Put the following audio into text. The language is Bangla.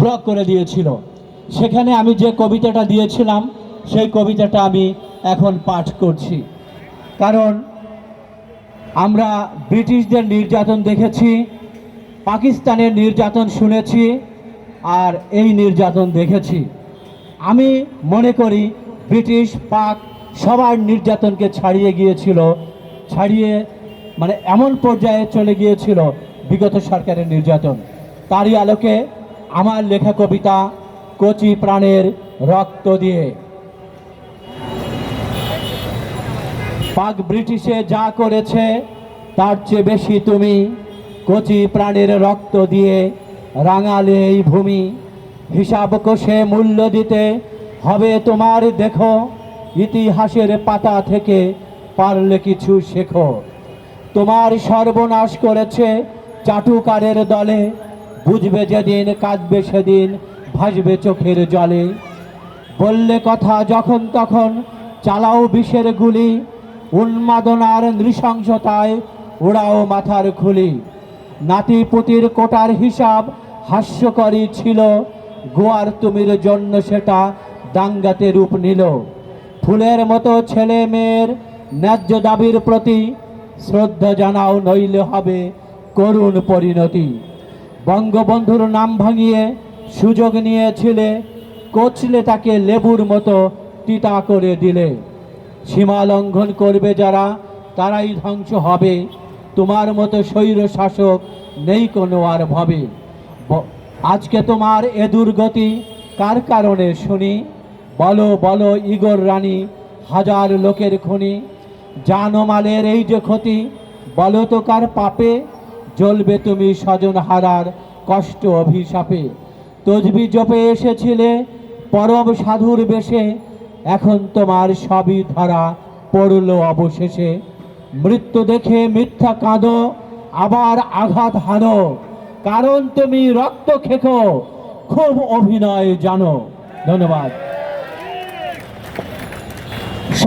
ব্লক করে দিয়েছিল। সেখানে আমি যে কবিতাটা দিয়েছিলাম, সেই কবিতাটা আমি এখন পাঠ করছি। কারণ আমরা ব্রিটিশদের নির্যাতন দেখেছি, পাকিস্তানের নির্যাতন শুনেছি, আর এই নির্যাতন দেখেছি। আমি মনে করি ব্রিটিশ পাক সবার নির্যাতনকে ছাড়িয়ে গিয়েছিল, ছাড়িয়ে মানে এমন পর্যায়ে চলে গিয়েছিল বিগত সরকারের নির্যাতন। তারই আলোকে আমার লেখা কবিতা কচি প্রাণের রক্ত দিয়ে। পাক ব্রিটিশে যা করেছে, তার চেয়ে বেশি তুমি কচি প্রাণের রক্ত দিয়ে রাঙালে এই ভূমি। হিসাব কষে মূল্য দিতে হবে তোমার, দেখো, ইতিহাসের পাতা থেকে পারলে কিছু শেখো। তোমার সর্বনাশ করেছে চাটুকারের দলে বুঝবে যেদিন, কাঁদবে সেদিন, ভাসবে চোখের জলে। বললে কথা যখন তখন, চালাও বিষের গুলি, উন্মাদনার নৃশংসতায় ওড়াও মাথার খুলি। নাতি পুতির কোটার হিসাব হাস্যকরী ছিল, গোয়ার তুমির জন্য সেটা দাঙ্গাতে রূপ নিল। ফুলের মতো ছেলে মেয়ের ন্যায্য দাবির প্রতি শ্রদ্ধা জানাও নইলে হবে করুণ পরিণতি। বঙ্গবন্ধুর নাম ভাঙিয়ে সুযোগ নিয়েছিলে, কচলে তাকে লেবুর মতো তিতা করে দিলে। সীমা লঙ্ঘন করবে যারা, তারাই ধ্বংস হবে। তোমার মতো স্বৈর শাসক নেই কোনো আর ভবে। আজকে তোমার এ দুর্গতি কার কারণে শুনি? বলো বলো, ইগর রানী, হাজার লোকের খুনি। জানমালের এই যে ক্ষতি, বলো তো কার পাপে? জ্বলবে তুমি স্বজন হারার কষ্ট অভিশাপে। তজবি জপে এসেছিলে পরম সাধুর বেশে, এখন তোমার সবই ধরা পড়ল অবশেষে। মৃত্যু দেখে মিথ্যা কাঁদো, আবার আঘাত হানো, কারণ তুমি রক্ত খেকো, খুব অভিনয় জানো। ধন্যবাদ।